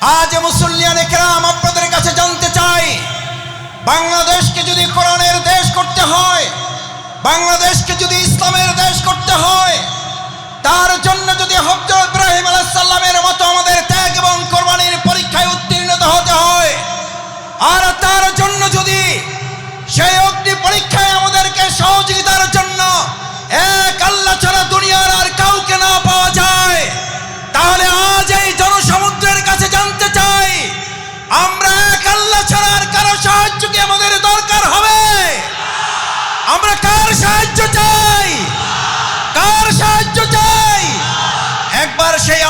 আজ মুসল্লিয়ান একরাম আপনাদের কাছে জানতে চাই, বাংলাদেশকে যদি কোরআনের দেশ করতে হয়, বাংলাদেশকে যদি ইসলামের দেশ করতে হয়, তার জন্য যদি হজরত ইব্রাহিম আলাইসাল্লামের মতো আমাদের ত্যাগ এবং কোরবানির পরীক্ষায় উত্তীর্ণ হতে হয়, আর তার জন্য যদি সেই অগ্নি পরীক্ষায় আমাদেরকে সহযোগিতার জন্য এক আল্লাহ ছাড়া দুনিয়ার আর কাউকে না পাওয়া যায়, তাহলে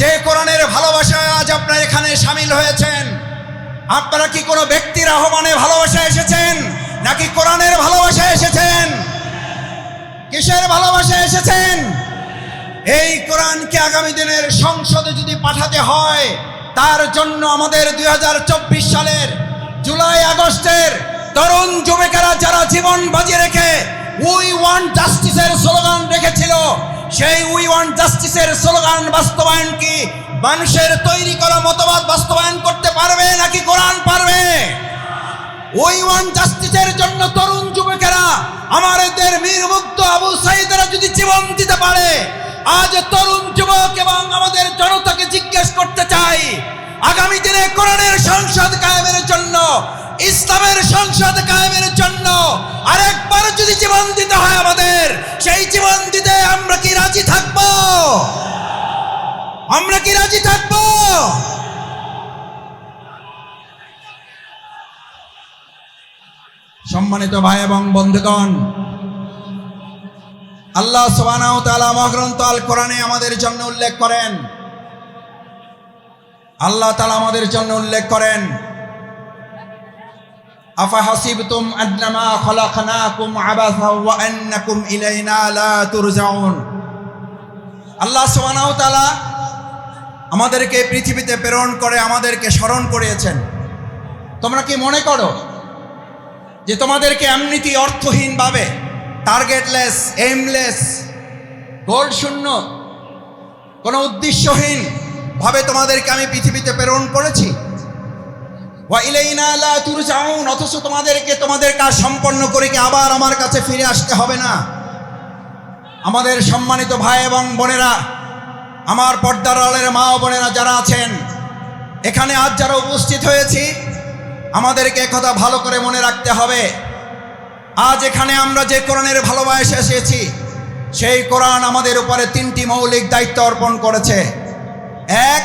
যে কোরআনের ভালোবাসায় আজ আপনারা এখানে সামিল হয়েছেন, আপনারা কি কোনো ব্যক্তির আহ্বানে ভালোবাসা এসেছেন, নাকি কোরআনের ভালোবাসা এসেছেন? কিসের ভালোবাসা এসেছেন? এই কোরআনকে আগামী দিনের সংসদে যদি পাঠাতে হয়, তার জন্য আমাদের দুই হাজার চব্বিশ সালের জুলাই আগস্টের তরুণ যুবকেরা যারা জীবন বাজিয়ে রেখে উই ওয়ান জাস্টিসের স্লোগান রেখেছিল সেই উই ওয়ান জাস্টিসের স্লোগান বাস্তবায়ন কি? মানুষের তৈরি করা মতবাদ বাস্তবায়ন করতে পারবে নাকি কোরআন পারবে? ওই ওয়ান জাস্টিসের জন্য তরুণ যুবকেরা আমাদের মীর মুক্ত আবু সাইদেরা যদি জীবন দিতে পারে, আজ তরুণ যুবক এবং আমাদের জনতাকে জিজ্ঞেস করতে চাই, আগামী দিনে কোরআনের সংসদ কায়েমের জন্য ইসলামের সংসদ কায়েমের জন্য আরেকবার যদি জীবন দিতে হয় আমাদের, সেই জীবন দিতে আমরা কি রাজি থাকব? আমরা কি রাজি থাকব? সম্মানিত ভাই এবং বন্ধুগণ, আল্লাহ সুবহানাহু তাআলা মহাগ্রন্থ আল কোরআনে আমাদের জন্য উল্লেখ করেন। আল্লাহ তাআলা আমাদের জন্য উল্লেখ করেন। আফা আন্নামা খলাকনাকুম আবাসা ওয়া আন্নাকুম ইলাইনা লা তুরজাউন। আল্লাহ সুবহানাহু তাআলা আমাদেরকে পৃথিবীতে প্রেরণ করে আমাদেরকে স্মরণ করিয়েছেন। তোমরা কি মনে করো যে তোমাদেরকে এমনিতি অর্থহীনভাবে টার্গেটলেস এইমলেস গোল শূন্য, কোনো উদ্দেশ্যহীন ভাবে তোমাদেরকে আমি পৃথিবীতে প্রেরণ করেছি? অথচ তোমাদেরকে তোমাদের কাজ সম্পন্ন করে কি আবার আমার কাছে ফিরে আসতে হবে না? আমাদের সম্মানিত ভাই এবং বোনেরা, আমার পর্দার মা ও বোনেরা যারা আছেন, এখানে আজ যারা উপস্থিত হয়েছি, আমাদেরকে কথা ভালো করে মনে রাখতে হবে। আজ এখানে আমরা যে কোরআনের ভালোবাসা এসেছি, সেই কোরআন আমাদের উপরে তিনটি মৌলিক দায়িত্ব অর্পণ করেছে। এক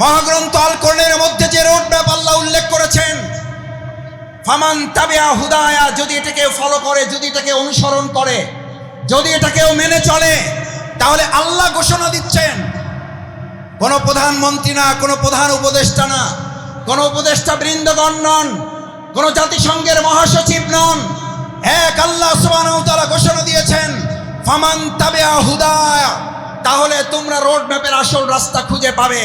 মহাগ্রন্থ আল কোরআনের মধ্যে যে রোড ম্যাপ আল্লাহ উল্লেখ করেছেন, ফামান তাবিয়া হুদায়া, যদি এটাকে ফলো করে, যদি এটাকে অনুসরণ করে, যদি এটাকেও মেনে চলে, তাহলে আল্লাহ ঘোষণা দিচ্ছেন, কোনো প্রধানমন্ত্রী না, কোনো প্রধান উপদেষ্টা না, কোনো উপদেষ্টা বৃন্দগণ নন, কোনো জাতিসংঘের মহাসচিব নন, এক আল্লাহ তাআলা ঘোষণা দিয়েছেন, ফামান তাবিয়া হুদায়া, তাহলে তোমরা রোড ম্যাপের আসল রাস্তা খুঁজে পাবে।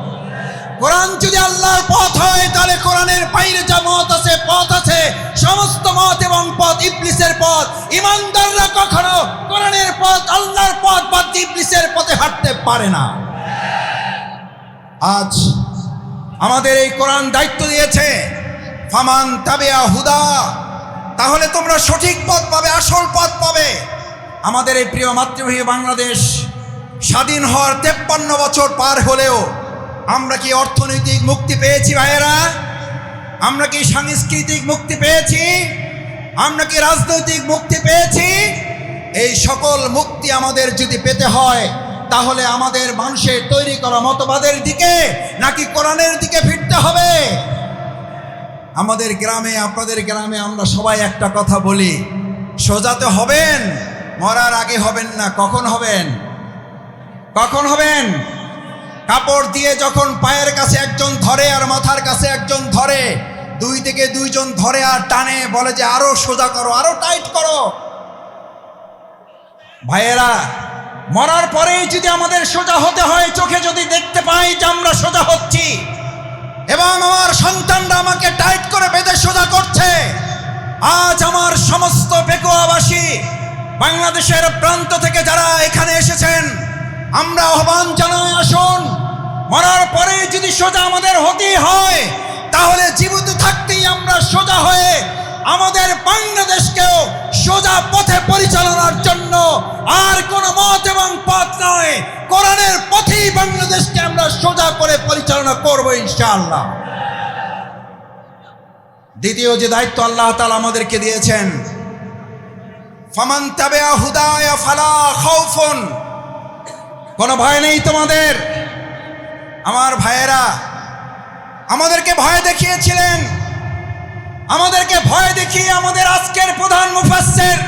কোরআন যদি আল্লাহর পথ হয়, তাহলে কোরআনের বাইরে যা মত আছে, পথ আছে। সমস্ত মত এবং পথ ইবলিসের পথ। ইমানদাররা কখনো কোরআনের পথ, আল্লাহর পথ বা ইবলিসের পথে হাঁটতে পারে না। আজ আমাদের এই কোরআন দায়িত্ব দিয়েছে, ফামান তাবিয়া হুদা। তাহলে তোমরা সঠিক পথ পাবে, আসল পথ পাবে। আমাদের এই প্রিয় মাতৃভূমি বাংলাদেশ স্বাধীন হওয়ার তেপ্পান্ন বছর পার হলেও আমরা কি অর্থনৈতিক মুক্তি পেয়েছি ভাইয়েরা? আমরা কি সাংস্কৃতিক মুক্তি পেয়েছি? আমরা কি রাজনৈতিক মুক্তি পেয়েছি? এই সকল মুক্তি আমাদের যদি পেতে হয়, তাহলে আমাদের মানুষের তৈরি করা মতবাদের দিকে নাকি কোরআনের দিকে ফিরতে হবে? আমাদের গ্রামে, আপনাদের গ্রামে আমরা সবাই একটা কথা বলি সোজাতে হবেন, মরার আগে হবেন না, কখন হবেন? কখন হবেন? কাপড় দিয়ে যখন পায়ের কাছে একজন ধরে আর মাথার কাছে একজন ধরে, দুই থেকে দুইজন ধরে আর টানে, বলে যে আরও সোজা করো, আরও টাইট করো। ভাইয়েরা, মরার পরেই যদি আমাদের সোজা হতে হয়, চোখে যদি দেখতে পাই যে আমরা সোজা হচ্ছি, এবং আমার সন্তানরা আমাকে টাইট করে বেঁধে সোজা করছে, আজ আমার সমস্ত বেকুয়াবাসী বাংলাদেশের প্রান্ত থেকে যারা এখানে এসেছেন আমরা আহ্বান জানাই, আসুন। মরার পরে যদি সোজা আমাদের হতেই হয়, তাহলে জীবিত থাকতেই আমরা সোজা হয়ে আমাদের বাংলাদেশকেও সোজা পথে পরিচালনার জন্য আর কোন মত এবং পথ নয়। কোরআনের পথেই বাংলাদেশকে আমরা সোজা করে পরিচালনা করব ইনশাআল্লাহ। দ্বিতীয় যে দায়িত্ব আল্লাহ তাআলা আমাদেরকে দিয়েছেন, ফামান তাবিয়া হুদায়া ফালা খাউফুন কোনো ভয় নেই তোমাদের। আমার ভাইয়েরা, আমাদেরকে ভয় দেখিয়েছিলেন। আমাদেরকে ভয় দেখিয়ে আমাদের আজকের প্রধান মুফাসসির